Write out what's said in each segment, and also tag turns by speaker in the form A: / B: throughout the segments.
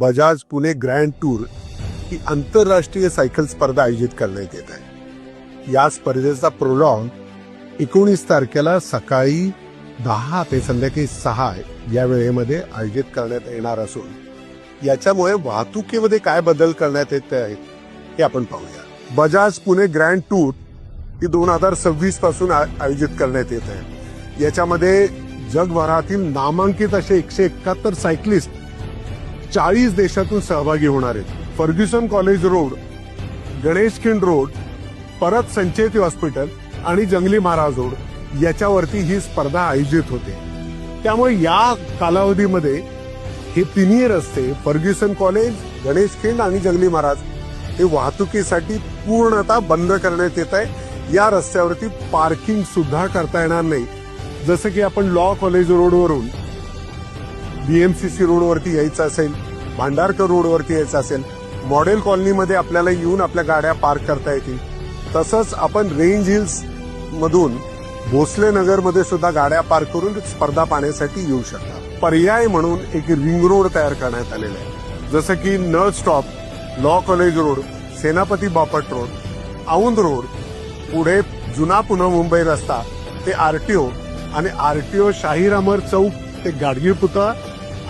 A: Bajaj Pune grand tour ही आंतरराष्ट्रीय cycle स्पर्धा आयोजित करण्यात येत आहे. या स्पर्धेचा प्रोलॉग एकोणीस तारखेला सकाळी दहा ते संध्याकाळी सहा या वेळेमध्ये आयोजित करण्यात येणार असून याच्यामुळे वाहतुकीमध्ये काय बदल करण्यात येत आहेत हे आपण पाहूया. बजाज पुणे ग्रँड टूर ही दोन हजार सव्वीसपासून आयोजित करण्यात येत आहे. याच्यामध्ये जगभरातील नामांकित असे एकशे एकाहत्तर सायकलिस्ट चाळीस देशातून सहभागी होणार आहेत. Fergusson college road Ganeshkhind road परत संचेती हॉस्पिटल आणि जंगली महाराज रोड याच्यावरती ही स्पर्धा आयोजित होते. त्यामुळे या कालावधीमध्ये हे तिन्ही रस्ते फर्ग्युसन कॉलेज गणेशखिंड आणि जंगली महाराज हे वाहतुकीसाठी पूर्णतः बंद करण्यात येत आहे. या रस्त्यावरती पार्किंग सुद्धा करता येणार नाही. जसं की आपण लॉ कॉलेज रोडवरून बीएमसीसी रोडवरती यायचं असेल भांडारकर रोडवरती यायचं असेल मॉडेल कॉलनीमध्ये आपल्याला येऊन आपल्या गाड्या पार्क करता येतील. तसंच आपण रेंज हिल्स मधून भोसले नगरमध्ये सुद्धा गाड्या पार्क करून स्पर्धा पाहण्यासाठी येऊ शकता. पर्याय म्हणून एक रिंग रोड तयार करण्यात आलेला आहे. जसं की नळ स्टॉप लॉ कॉलेज रोड सेनापती बापट रोड औंद रोड पुढे जुना पुन्हा मुंबई रस्ता ते आरटीओ आणि आरटीओ शाहीर अमर चौक ते गाडगीळ पुतळा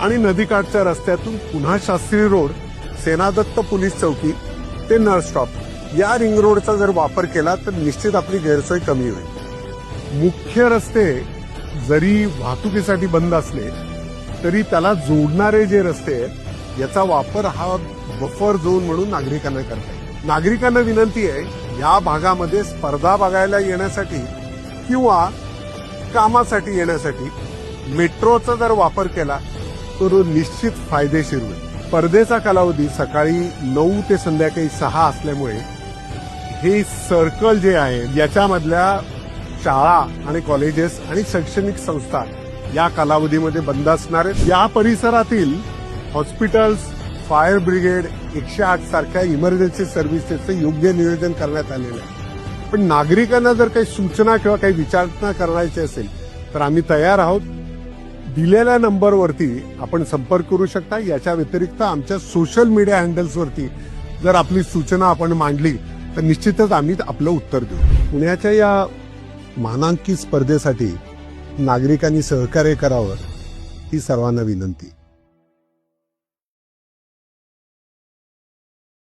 A: आणि नदीकाठच्या रस्त्यातून पुन्हा शास्त्री रोड सेनादत्त पोलीस चौकी ते नळ स्टॉप. या रिंग रोडचा जर वापर केला तर निश्चित आपली गैरसोय कमी होईल. मुख्य रस्ते जरी वाहतुकीसाठी बंद असले तरी त्याला जोडणारे जे रस्ते आहेत याचा वापर हा बफर झोन म्हणून नागरिकांना करता येईल. नागरिकांना विनंती आहे या भागामध्ये स्पर्धा बघायला येण्यासाठी किंवा कामासाठी येण्यासाठी मेट्रोचा जर वापर केला करून निश्चित फायदेशीर होईल स्पर्धेचा कालावधी सकाळी नऊ ते संध्याकाळी सहा असल्यामुळे हे सर्कल जे आहे याच्यामधल्या शाळा आणि कॉलेजेस आणि शैक्षणिक संस्था या कालावधीमध्ये बंद असणार आहेत. या परिसरातील हॉस्पिटल्स फायर ब्रिगेड एकशे आठ सारख्या इमर्जन्सी सर्व्हिसेसचं योग्य नियोजन करण्यात आलेलं आहे. पण नागरिकांना जर काही सूचना किंवा काही विचारणा करायची असेल तर आम्ही तयार आहोत. दिलेल्या नंबरवरती आपण संपर्क करू शकता. याच्या व्यतिरिक्त आमच्या सोशल मीडिया हँडल्सवरती जर आपली सूचना आपण मांडली तर निश्चितच आम्ही आपलं उत्तर देऊ. पुण्याच्या या मानांकित स्पर्धेसाठी नागरिकांनी सहकार्य करावं ही सर्वांना विनंती.